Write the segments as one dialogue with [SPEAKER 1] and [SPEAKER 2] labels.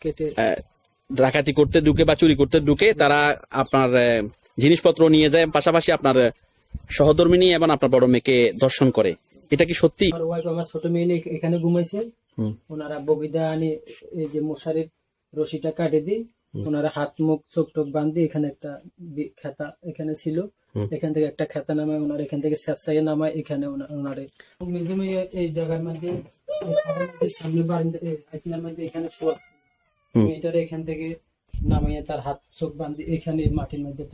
[SPEAKER 1] কেটে
[SPEAKER 2] ডাকাতি করতে ঢুকে বা চুরি করতে ঢুকে তারা আপনার জিনিসপত্র নিয়ে যায় পাশাপাশি আপনার আহ, সহধর্মিনী এবং আপনার বড় মেয়েকে দর্শন করে। এটা কি সত্যি?
[SPEAKER 1] আমার ছোট মেয়ে এখানে ঘুমাইছে। ওনারা বগিদা আনি এই যে মশারির রশিটা কাটে দিই। ওনারা হাত মুখ চোখ টোক বান্ধি এখানে একটা খেতা এখানে ছিল। এখান থেকে একটা খেতা নামায় ওনার এখান থেকে চেঁচড়াইয়ে নামায় এখানে ওনা- ওনারে। এই জায়গার মধ্যে সামনে বারান্দা মধ্যে এখানে শোয়া মেয়েটারে এখান থেকে নামাইয়ে তার হাত চোখ বান্ধি এখানে মাটির মধ্যে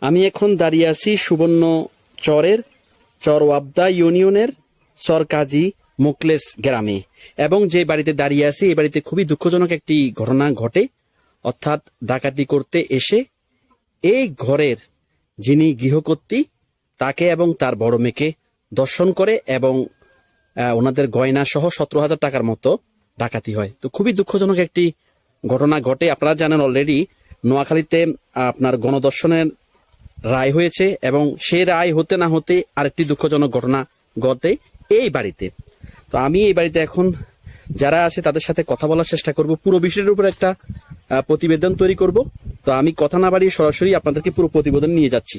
[SPEAKER 2] আমি এখন দাঁড়িয়ে আছি সুবর্ণ চরের চর ওয়াবদা ইউনিয়নের সরকাজি মুকলেস গ্রামে। এবং যে বাড়িতে দাঁড়িয়ে আছি এই বাড়িতে খুবই দুঃখজনক একটি ঘটনা ঘটে। অর্থাৎ ডাকাতি করতে এসে এই ঘরের যিনি গৃহকর্ত্রী তাকে এবং তার বড় মেয়েকে দর্শন করে এবং ওনাদের গয়না সহ সতেরো হাজার টাকার মতো ডাকাতি হয়। তো খুবই দুঃখজনক একটি ঘটনা ঘটে। আপনারা জানেন অলরেডি নোয়াখালীতে আপনার গণদর্শনের রায় হয়েছে এবং সে রায় হতে না হতে আরেকটি দুঃখজনক ঘটনা ঘটে এই বাড়িতে। তো আমি এই বাড়িতে এখন যারা আছে তাদের সাথে কথা বলার চেষ্টা করব। পুরো বিষয়ের উপর একটা প্রতিবেদন তৈরি করব। তো আমি কথা না বাড়িয়ে সরাসরি আপনাদেরকে পুরো প্রতিবেদন নিয়ে যাচ্ছি।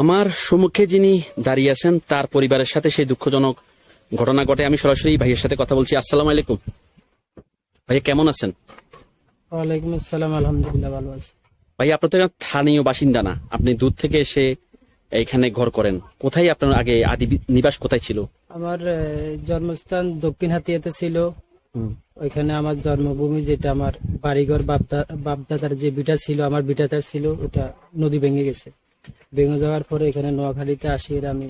[SPEAKER 2] আমার সম্মুখে যিনি দাঁড়িয়ে আছেন তার পরিবারের সাথে সেই দুঃখজনক ঘটনা ঘটে। আমি সরাসরি ভাইয়ের সাথে কথা বলছি। আসসালামু আলাইকুম। ভাইয়া কেমন আছেন?
[SPEAKER 1] ওয়ালাইকুম আসসালাম আলহামদুলিল্লাহ ভালো আছি।
[SPEAKER 2] ভাই আপনি তো স্থানীয় বাসিন্দা না। আপনি দূর থেকে এসে এইখানে ঘর করেন। কোথায় আপনার আগে আদি নিবাস কোথায় ছিল?
[SPEAKER 1] আমার জন্মস্থান দক্ষিণ হাতিয়াতে ছিল। ওইখানে আমার জন্মভূমি যেটা আমার বাড়িঘর বাপদা বাপদাদার যে বিটা ছিল আমার বিটাটার ছিল ওটা নদী ভেঙে গেছে। ভেঙে যাওয়ার পরে এখানে নোয়াখালীতে আসি এর আমি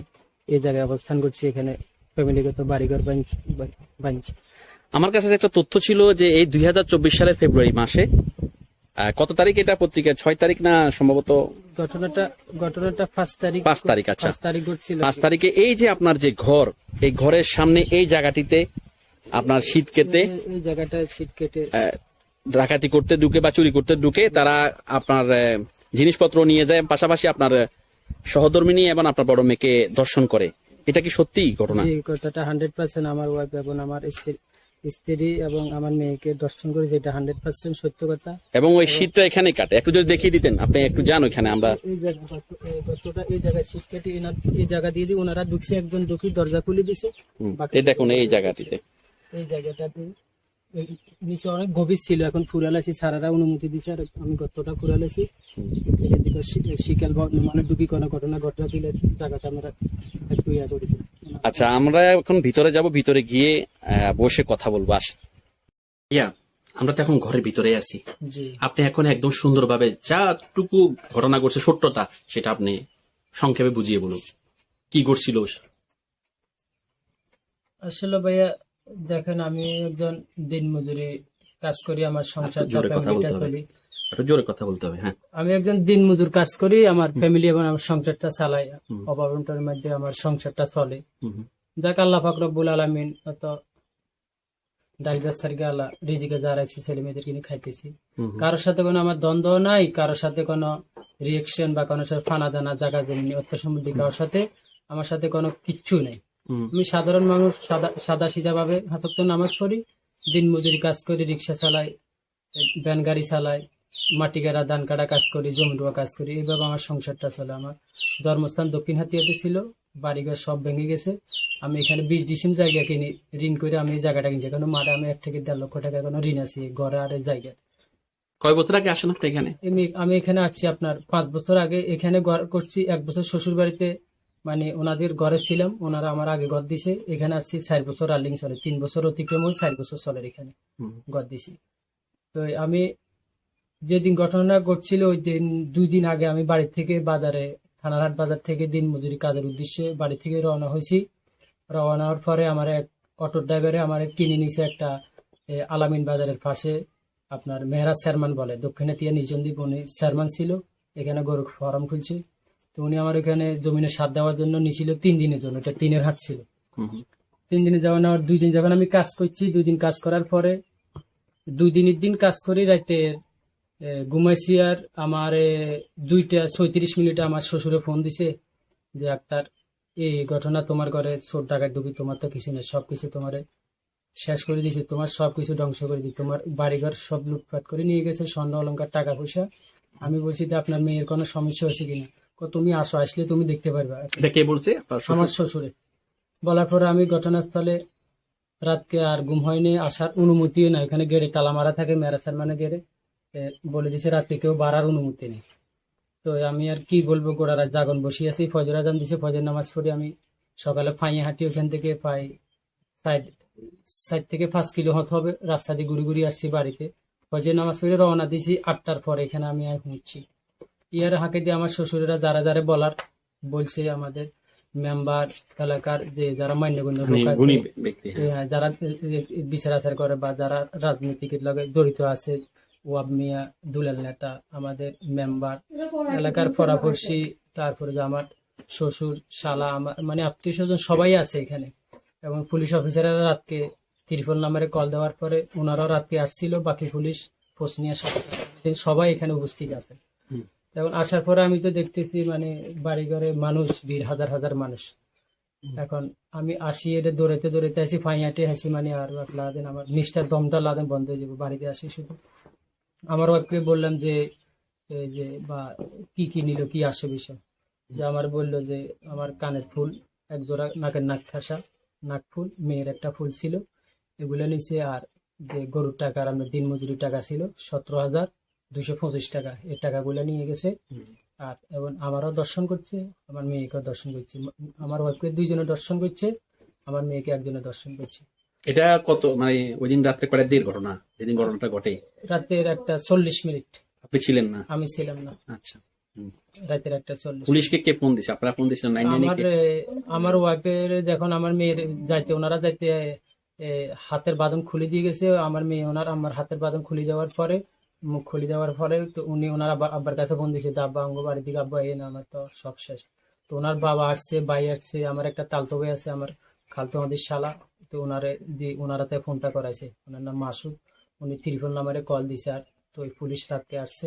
[SPEAKER 1] এই জায়গায় অবস্থান করছি এখানে ফ্যামিলিগত বাড়িঘর বানছি বানছি।
[SPEAKER 2] আমার কাছে একটা তথ্য ছিল যে এই দুই সালের ফেব্রুয়ারি মাসে কত তারিখ এটা পত্রিকা? ছয় তারিখ না সম্ভবত?
[SPEAKER 1] ঘটনাটা ঘটনাটা পাঁচ তারিখ
[SPEAKER 2] পাঁচ তারিখ, আচ্ছা।
[SPEAKER 1] পাঁচ তারিখ ঘটছিল।
[SPEAKER 2] পাঁচ তারিখে এই যে আপনার যে ঘর এই ঘরের সামনে এই জায়গাটিতে আপনার শীত কেটে
[SPEAKER 1] এই- জায়গাটা শীত কেটে
[SPEAKER 2] ডাকাতি করতে ঢুকে বা চুরি করতে ঢুকে তারা আপনার জিনিসপত্র নিয়ে যায় পাশাপাশি আপনার আহ, সহধর্মিনী এবং আপনার বড় মেয়েকে দর্শন করে। এটা কি সত্যি ঘটনা?
[SPEAKER 1] কথাটা হান্ড্রেড পার্সেন্ট আমার ওয়াইফ এবং আমার স্ত্রী স্ত্রী এবং আমার মেয়েকে দর্শন করেছে এটা হান্ড্রেড পার্সেন্ট সত্য কথা।
[SPEAKER 2] এবং ওই শীতটা এখানে কাটে। একটু যদি দেখিয়ে দিতেন আপনি একটু যান ওইখানে আমরা
[SPEAKER 1] এই জায়গা এই জায়গায় শীত কেটে এই জায়গা দিয়ে দিয়ে ওনারা ঢুকছে একজন ঢুকি দরজা খুলে দিছে।
[SPEAKER 2] এই দেখুন এই জায়গাটিতে।
[SPEAKER 1] এই জায়গাটাতে নিচে অনেক গভীর ছিল এখন ফুরালাইছি সারারা অনুমতি দিছে আর আমি গর্তটা শি- শিকাল মানে ঢুকি কোনো ঘটনা ঘটনা দিলে জায়গাটা আমরা একটু ইয়া করি
[SPEAKER 2] আচ্ছা আমরা এখন ভিতরে যাব ভিতরে গিয়ে আহ, বসে কথা বলব আস। ইয়া আমরা তো এখন ঘরের ভিতরে আছি। আপনি এখন একদম সুন্দরভাবে যাটুকু ঘটনা ঘটছে সত্যটা সেটা আপনি সংক্ষেপে বুঝিয়ে বলুন। কি ঘটছিল?
[SPEAKER 1] আসলে ভাইয়া দেখেন আমি একজন দিনমজুরি কাজ করি আমার সংসার
[SPEAKER 2] জোরে কথা
[SPEAKER 1] ফ্যামিলিটা। চলি
[SPEAKER 2] একটু জোরে কথা বলতে হবে হ্যাঁ
[SPEAKER 1] আমি একজন দিনমজুর কাজ করি আমার ফ্যামিলি এবং আমার সংসারটা চালাই অভাবনটার মধ্যে আমার সংসারটা চলে। যাক আল্লাহ ফাকরবুল আলমিন অত ডাক্তার সারিকে আল্লাহ রিজিকে যা রাখছি ছেলে মেয়েদেরকে নিয়ে খাইতেছি কারোর সাথে কোনো আমার দ্বন্দ্ব নাই কারোর সাথে কোনো রিয়েকশন বা কোনো সাথে ফানা দানা জায়গা জমি অর্থ সম্বন্ধে কারোর সাথে আমার সাথে কোনো কিচ্ছু নেই। আমি সাধারণ মানুষ সাদা সাদা সিধা ভাবে হাতক্ত নামাজ পড়ি দিন মজুরি কাজ করি রিক্সা চালাই ভ্যান গাড়ি চালাই মাটি গাড়া ধান কাটা কাজ করি জমি রোয়া কাজ করি এইভাবে আমার সংসারটা চলে। আমার ধর্মস্থান দক্ষিণ হাতিয়াতে ছিল বাড়িঘর সব ভেঙে গেছে। আমি এখানে বিশ ডিসিম জায়গা কিনি ঋণ করে আমি এই জায়গাটা কিনছি। কারণ মাঠে আমি এক থেকে দেড় লক্ষ টাকা এখনও ঋণ আছি ঘরে আর এই জায়গায়।
[SPEAKER 2] কয় বছর আগে আসেন আপনি এখানে?
[SPEAKER 1] আমি আমি এখানে আছি আপনার পাঁচ বছর আগে। এখানে ঘর করছি এক বছর শ্বশুর বাড়িতে মানে ওনাদের ঘরে ছিলাম ওনারা আমার আগে ঘর দিছে। এখানে আসছি চার বছর রানিং চলে। তিন বছর অতিক্রম হয়ে চার বছর চলে এখানে। ঘর দিছি। তো আমি যেদিন ঘটনা ঘটছিল ওই দিন দুই দিন আগে আমি বাড়ি থেকে বাজারে থানারহাট বাজার থেকে দিন মজুরি কাজের উদ্দেশ্যে বাড়ি থেকে রওনা হয়েছি। রওনা হওয়ার পরে আমার এক অটো ড্রাইভারে আমার কিনে নিছে একটা আলামিন বাজারের পাশে আপনার মেহরাজ চেয়ারম্যান বলে। দক্ষিণে তিয়া নিজন্দীপ উনি চেয়ারম্যান ছিল। এখানে গরু ফার্ম খুলছে। তো উনি আমার এখানে জমিনে সার দেওয়ার জন্য নিছিল তিন দিনের জন্য এটা তিনের হাট ছিল। তিন দিনে যাওয়া নেওয়ার দুই দিন যখন আমি কাজ করছি দুই দিন কাজ করার পরে দুই দিনের দিন কাজ করি রাতে ঘুমাইছি আর আমার দুইটা ছয়ত্রিশ মিনিটে আমার শ্বশুরে ফোন দিছে যে ডাক্তার এই ঘটনা তোমার ঘরে চোর টাকা ডুবি তোমার তো কিছু নেই সবকিছু তোমারে শেষ করে দিছে তোমার সবকিছু ধ্বংস করে দিই তোমার বাড়িঘর সব লুটপাট করে নিয়ে গেছে স্বর্ণ অলঙ্কার টাকা পয়সা। আমি বলছি যে আপনার মেয়ের কোনো সমস্যা হয়েছে কিনা? তুমি আসো আসলে তুমি দেখতে পারবা।
[SPEAKER 2] এটা কে বলছে?
[SPEAKER 1] আমার শ্বশুরে। বলার পরে আমি ঘটনাস্থলে রাতকে আর ঘুম হয়নি আসার অনুমতিও না এখানে গেড়ে তালা মারা থাকে মেরাসার মানে গেড়ে। বলে দিছে রাতে কেউ বাড়ার অনুমতি নেই। তো আমি আর কি বলব গোড়া রাত জাগন বসে আছি ফজর আজান দিছে ফজর নামাজ পড়ে আমি সকালে ফাইয়ে হাঁটি ওখান থেকে পাই সাইড সাইড থেকে পাঁচ কিলো হতে হবে রাস্তা দিয়ে ঘুরি ঘুরি আসছি বাড়িতে। ফজর নামাজ পড়ে রওনা দিছি আটটার পর এখানে আমি আর পৌঁছছি ইয়ার হাঁকে দিয়ে আমার শ্বশুরেরা যারা যারা বলার বলছে আমাদের মেম্বার এলাকার যে যারা মান্যগণ্য
[SPEAKER 2] মানে
[SPEAKER 1] লোক আছে
[SPEAKER 2] হ্যাঁ।
[SPEAKER 1] হ্যাঁ, যারা বিচার আচার করে বা যারা রাজনীতির লগে জড়িত আছে ওয়াব মিয়া দুলাল নেতা আমাদের মেম্বার এলাকার পরামর্শী তারপরে যে আমার শ্বশুর শালা আমার মানে আত্মীয় স্বজন সবাই আছে এখানে এবং পুলিশ অফিসাররা রাতকে ত্রিফল নাম্বারে কল দেওয়ার পরে ওনারাও রাতকে আসছিল বাকি পুলিশ ফোর্স নিয়ে সবাই এখানে উপস্থিত আছে। এখন আসার পরে আমি তো দেখতেছি মানে বাড়ি ঘরে মানুষ, ভিড়, হাজার হাজার মানুষ। এখন আমি আসি, এটা দৌড়াইতে দৌড়াইতে আসি, ফাইয়াটে হাসি মানে আর লাদেন, আমার নিষ্ঠার দমটা লাদেন বন্ধ হয়ে যাবে, বাড়িতে আসি শুধু। আমার ওয়াইফকে বললাম যে যে, বা কি কি নিল, কি আসে বিষয়? যে আমার বলল যে, আমার কানের ফুল, এক জোড়া নাকের নাক ঠাসা, নাক ফুল, মেয়ের একটা ফুল ছিল, এগুলো নিছে, আর যে গরুর টাকা আর আমার দিন মজুরি টাকা ছিল, সতেরো হাজার দুশো পঁচিশ টাকা। এই টাকাগুলো নিয়ে গেছে। আর এবং আমারও দর্শন করছে আমার মেয়েকেও দর্শন করছে। আমার ওয়াইফকে দুইজনে দর্শন করছে আমার মেয়েকে একজনে দর্শন করছে।
[SPEAKER 2] এটা কত মানে ওই দিন রাত্রে কটার দিন ঘটনা? যেদিন ঘটনাটা ঘটে।
[SPEAKER 1] রাতের একটা চল্লিশ মিনিট।
[SPEAKER 2] আপনি ছিলেন না?
[SPEAKER 1] আমি ছিলাম না।
[SPEAKER 2] আচ্ছা।
[SPEAKER 1] রাতের একটা চল্লিশ
[SPEAKER 2] পুলিশকে কে ফোন দিছে? আপনারা ফোন দিয়েছিলেন নাইন
[SPEAKER 1] আমার ওয়াইফের যখন আমার মেয়ের যাইতে ওনারা যাইতে হাতের বাঁধন খুলে দিয়ে গেছে। আমার মেয়ে ওনার আমার হাতের বাঁধন খুলে দেওয়ার পরে মুখ খুলে দেওয়ার পরে তো উনি ওনার আব্বার কাছে ফোন দিয়েছে আব্বা, অঙ্গ বাড়ির দিকে আব্বা এন আমার তো সব শেষ। তো ওনার বাবা আসছে, ভাই আসছে, আমার একটা তালতো ভাই আছে, আমার খালতো আমাদের শালা। তো ওনারে দিয়ে ওনারাতে ফোনটা করাইছে। ওনার নাম মাসুদ। উনি ত্রিফোন নাম্বারে কল দিছে আর তো ওই পুলিশ রাতকে আসছে,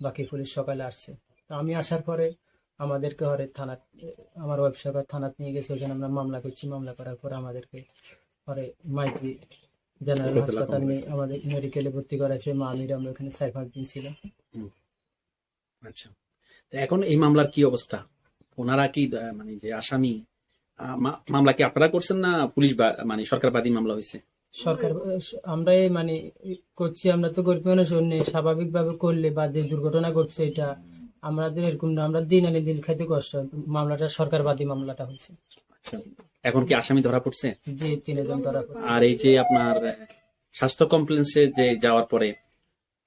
[SPEAKER 1] বাকি পুলিশ সকালে আসছে। তো আমি আসার পরে আমাদেরকে হরে থানা আমার ওয়েবসাইট, থানাত নিয়ে গেছে ওখানে আমরা মামলা করছি। মামলা করার পরে আমাদেরকে পরে মাইত্রী জেনারেল হাসপাতাল নিয়ে আমাদের মেডিকেলে ভর্তি করাইছে মা আমির আমরা ওখানে চার পাঁচ দিন ছিলাম
[SPEAKER 2] আচ্ছা। তো এখন এই মামলার কি অবস্থা? ওনারা কি মানে যে আসামি মামলা কি আপনারা করছেন না পুলিশ মানে সরকারবাদী মামলা হয়েছে?
[SPEAKER 1] সরকার আমরা এই মানে করছি আমরা তো গরিব মানুষ অন্য স্বাভাবিকভাবে করলে বা যে দুর্ঘটনা ঘটছে এটা আমাদের এরকম না। আমরা দিন আনি দিন খাইতে কষ্ট। মামলাটা সরকারবাদী মামলাটা হয়েছে।
[SPEAKER 2] আচ্ছা। এখন কি আসামি ধরা পড়ছে? আর এই যে আপনার স্বাস্থ্য কমপ্লেন্সে যে যাওয়ার পরে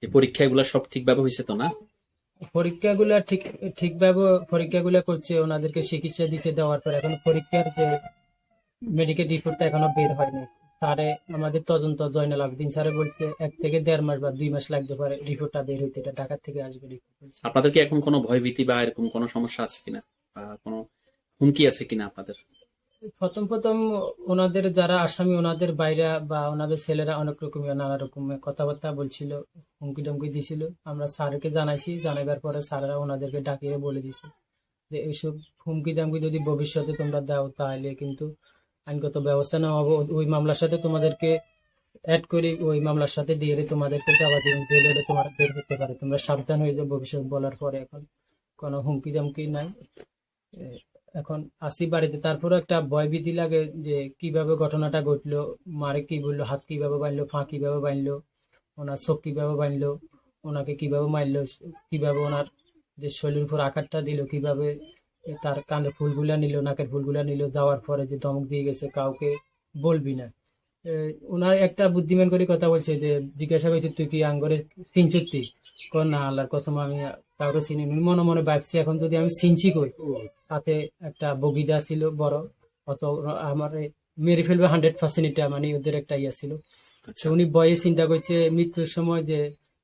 [SPEAKER 2] যে পরীক্ষা এগুলো সব ঠিকভাবে হয়েছে তো না?
[SPEAKER 1] পরীক্ষাগুলো ঠিক ঠিকভাবে পরীক্ষাগুলো করছে ওনাদেরকে চিকিৎসা দিচ্ছে দেওয়ার পর। এখন পরীক্ষার যে মেডিকেল রিপোর্টটা এখনও বের হয়নি। তারে আমাদের তদন্ত জয়নাল আবেদিন স্যারে বলছে এক থেকে দেড় মাস বা দুই মাস লাগতে পারে রিপোর্টটা বের হইতে। এটা ঢাকা থেকে আসবে
[SPEAKER 2] আপনাদের কি এখন কোনো ভয়ভীতি বা এরকম কোনো সমস্যা আছে কিনা? বা কোনো হুমকি আছে কিনা আপনাদের?
[SPEAKER 1] প্রথম প্রথম ওনাদের যারা আসামি, ওনাদের বাইরা বা ওনাদের ছেলেরা অনেক রকমের নানা রকমের কথাবার্তা বলছিল, হুমকি টমকি দিছিল। আমরা স্যারকে জানাইছি, জানাইবার পরে স্যারেরা ওনাদেরকে ডাকিয়ে বলে দিছে যে, এইসব হুমকি দামকি যদি ভবিষ্যতে তোমরা দাও, তাহলে কিন্তু আইনগত ব্যবস্থা নেওয়া হবে। ওই মামলার সাথে তোমাদেরকে অ্যাড করি ওই মামলার সাথে দিয়ে তোমাদেরকে যাওয়া দিন তোমার বের করতে পারে। তোমরা সাবধান হয়ে যাও ভবিষ্যৎ বলার পরে এখন। কোনো হুমকি দামকি নাই এখন আসি বাড়িতে। তারপরে একটা ভয় ভীতি লাগে যে কীভাবে ঘটনাটা ঘটলো, মারে কি বলল, হাত কীভাবে বাঁধলো, ফা কীভাবে বাঁধলো, ওনার চোখ কীভাবে বাঁধলো, ওনাকে কীভাবে মারলো, কীভাবে ওনার যে শরীরের উপর আকারটা দিল, কীভাবে তার কানে ফুলগুলা নিল, নাকের ফুলগুলা নিল, যাওয়ার পরে যে ধমক দিয়ে গেছে, কাউকে বলবি না। ওনার একটা বুদ্ধিমান করে কথা বলছে যে, জিজ্ঞাসা করছে, তুই কি আঙ্গরে তিন না আল্লাহর কসম আমি কাউকে চিনি নি। মনে মনে ভাবছি এখন যদি আমি চিনছি কই তাতে একটা বগিদা ছিল বড় অত আমার মেরে ফেলবে হান্ড্রেড পার্সেন্ট এটা মানে ওদের একটা ইয়া ছিল।
[SPEAKER 2] আচ্ছা।
[SPEAKER 1] উনি বয়ে চিন্তা করছে মৃত্যুর সময় যে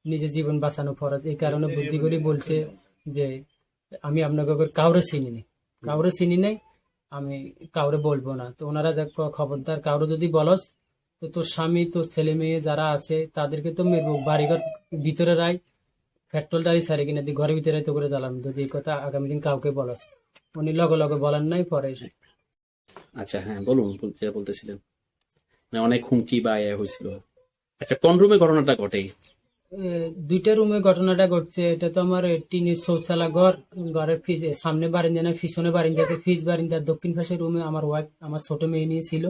[SPEAKER 1] নিজের জীবন বাঁচানো ফরজ এই কারণে বুদ্ধি করে বলছে যে আমি আপনাকে কাউরে চিনি নি। কাউরে চিনি নাই আমি কাউরে বলব না। তো ওনারা যা খবরদার কাউরে যদি বলস তো তোর স্বামী তোর ছেলে মেয়ে যারা আছে তাদেরকে তো মেরবো বাড়িঘর ভিতরে রাই পেট্রোল টারি সারি কিনে দি ঘরের ভিতরে তো করে জ্বালাম। যদি এই কথা আগামী দিন কাউকে বলস উনি লগে লগে বলেন নাই পরে
[SPEAKER 2] আচ্ছা হ্যাঁ বলুন যেটা বলতেছিলেন। মানে অনেক হুমকি বা ইয়ে হয়েছিল। আচ্ছা কোন রুমে ঘটনাটা ঘটে?
[SPEAKER 1] দুইটা রুমে ঘটনাটা ঘটছে। এটা তো আমার টিনের চৌতলা ঘর। ঘরের ফিজ সামনে বারিন্দা না পিছনে বারিন্দাতে ফিজ বারিন্দার দক্ষিণ পাশের রুমে আমার ওয়াইফ আমার ছোট মেয়ে নিয়ে ছিল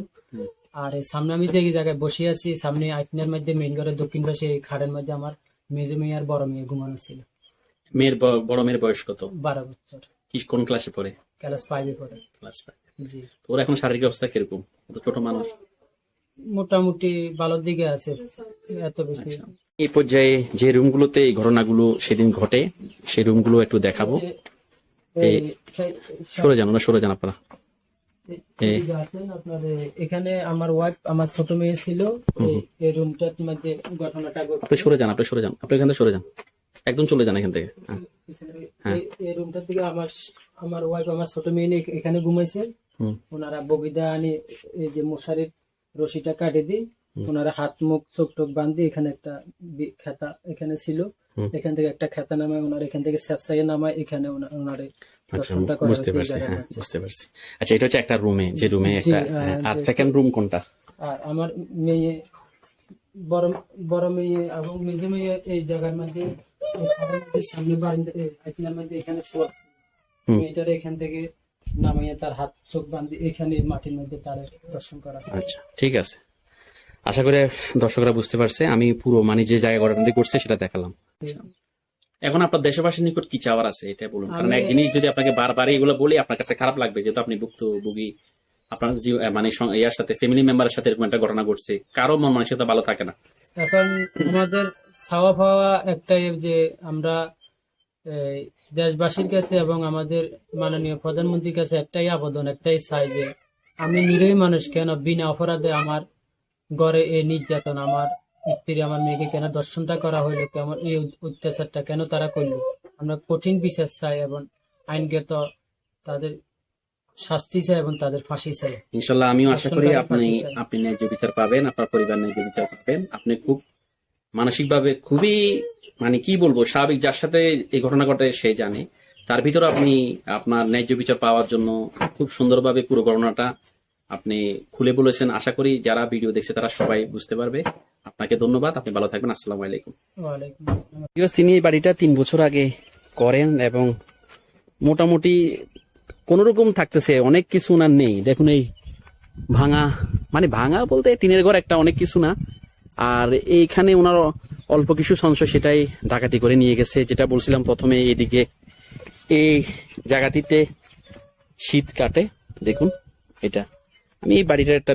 [SPEAKER 1] আর সামনে আমি দেখি জায়গায় বসে আছি সামনে আইটনের মধ্যে মেইন ঘরের দক্ষিণ পাশে এই খাড়ের মধ্যে আমার মেজো মেয়ে আর বড় মেয়ে ঘুমানো ছিল।
[SPEAKER 2] মেয়ের বড় মেয়ের বয়স কত?
[SPEAKER 1] বারো বছর।
[SPEAKER 2] কি কোন ক্লাসে পড়ে?
[SPEAKER 1] ক্লাস ফাইভে পড়ে।
[SPEAKER 2] ক্লাস
[SPEAKER 1] জি।
[SPEAKER 2] ওর এখন শারীরিক অবস্থা কীরকম? ও ছোট মানুষ।
[SPEAKER 1] মোটামুটি ভালোর দিকে আছে এত বেশি।
[SPEAKER 2] আচ্ছা। এই পর্যায়ে যে রুমগুলোতে এই ঘটনাগুলো সেদিন ঘটে সেই রুমগুলো একটু দেখাবো। সরে যান ওরা সরে যান আপনারা।
[SPEAKER 1] আপনার এখানে আমার ওয়াইফ আমার ছোট মেয়ে ছিল। এই- রুমটার মধ্যে ঘটনাটা
[SPEAKER 2] আপনি সরে যান আপনি সরে যান। আপনি এখান থেকে সরে যান। একদম চলে যান এখান থেকে। হ্যাঁ।
[SPEAKER 1] এই- এই রুমটার থেকে আমার আমার ওয়াইফ আমার ছোট মেয়ে এখানে ঘুমাইছে। ওনারা বগিদা আনি এই যে মশারির রশিটা কাটে দিই। ওনারা হাত মুখ চোখ টোক বান্ধি এখানে একটা খেতা এখানে ছিল। এখান থেকে একটা খেতা নামায় ওনার এখান থেকে স্যাঁচড়াইয়ে নামায় এখানে ওনা- ওনারে
[SPEAKER 2] আচ্ছা বুঝতে পারছি হ্যাঁ বুঝতে পারছি। আচ্ছা এটা হচ্ছে একটা রুমে যে রুমে একটা
[SPEAKER 1] হ্যাঁ,
[SPEAKER 2] আর সেকেন্ড রুম কোনটা?
[SPEAKER 1] আর আমার মেয়ে বড় বড় মেয়ে এবং মেজো মেয়ে এই জায়গার মধ্যে সামনে বারান্দা মধ্যে এখানে শোয়া মেয়েটার এখান থেকে নামাইয়া তার হাত চোখ বান্ধি এখানে মাটির মধ্যে তার দর্শন করা
[SPEAKER 2] আচ্ছা ঠিক আছে। আশা করি দর্শকরা বুঝতে পারছে আমি পুরো মানে যে জায়গা ঘটনাটি করছে সেটা দেখালাম। এখন আপনার দেশবাসীর নিকট কি চাওয়ার আছে? এটা বলুন। কারণ এক জিনিস যদি আপনাকে বারবার এগুলো বলি আপনার কাছে খারাপ লাগবে। যেহেতু আপনি ভুক্তভোগী আপনার মানে ইয়ার সাথে ফ্যামিলি মেম্বারের সাথে এরকম একটা ঘটনা ঘটছে। কারও মন মানসিকতা ভালো থাকে না।
[SPEAKER 1] এখন আমাদের ছাওয়া পাওয়া একটাই যে আমরা দেশবাসীর কাছে এবং আমাদের মাননীয় প্রধানমন্ত্রীর কাছে একটাই আবেদন একটাই চাই যে আমি নিরীহ মানুষ কেন? বিনা অপরাধে আমার ঘরে এই নির্যাতন আমার স্ত্রী আমার মেয়েকে কেন দর্শনটা করা হইল কেমন এই অত্যাচারটা কেন তারা করল? আমরা কঠিন বিচার চাই এবং আইনগত তাদের শাস্তি চাই এবং তাদের ফাঁসি চাই।
[SPEAKER 2] ইনশাল্লাহ আমিও আশা করি আপনি আপনি ন্যায্য বিচার পাবেন আপনার পরিবার ন্যায্য বিচার পাবেন। আপনি খুব মানসিকভাবে খুবই মানে কি বলব স্বাভাবিক যার সাথে এই ঘটনা ঘটে সে জানে। তার ভিতরে আপনি আপনার ন্যায্য বিচার পাওয়ার জন্য খুব সুন্দরভাবে পুরো ঘটনাটা আপনি খুলে বলেছেন। আশা করি যারা ভিডিও দেখছে তারা সবাই বুঝতে পারবে। আপনাকে ধন্যবাদ আপনি ভালো থাকবেন আসসালামু আলাইকুম। তিনি এই বাড়িটা তিন বছর আগে করেন এবং মোটামুটি কোন রকম থাকতেছে অনেক কিছু ওনার নেই। দেখুন এই ভাঙা মানে ভাঙা বলতে টিনের ঘর একটা অনেক কিছু না। আর এইখানে ওনার অল্প কিছু সঞ্চয় সেটাই ডাকাতি করে নিয়ে গেছে। যেটা বলছিলাম প্রথমে এদিকে এই জায়গাটিতে শীত কাটে। দেখুন এটা। আমি এই বাড়িটার একটা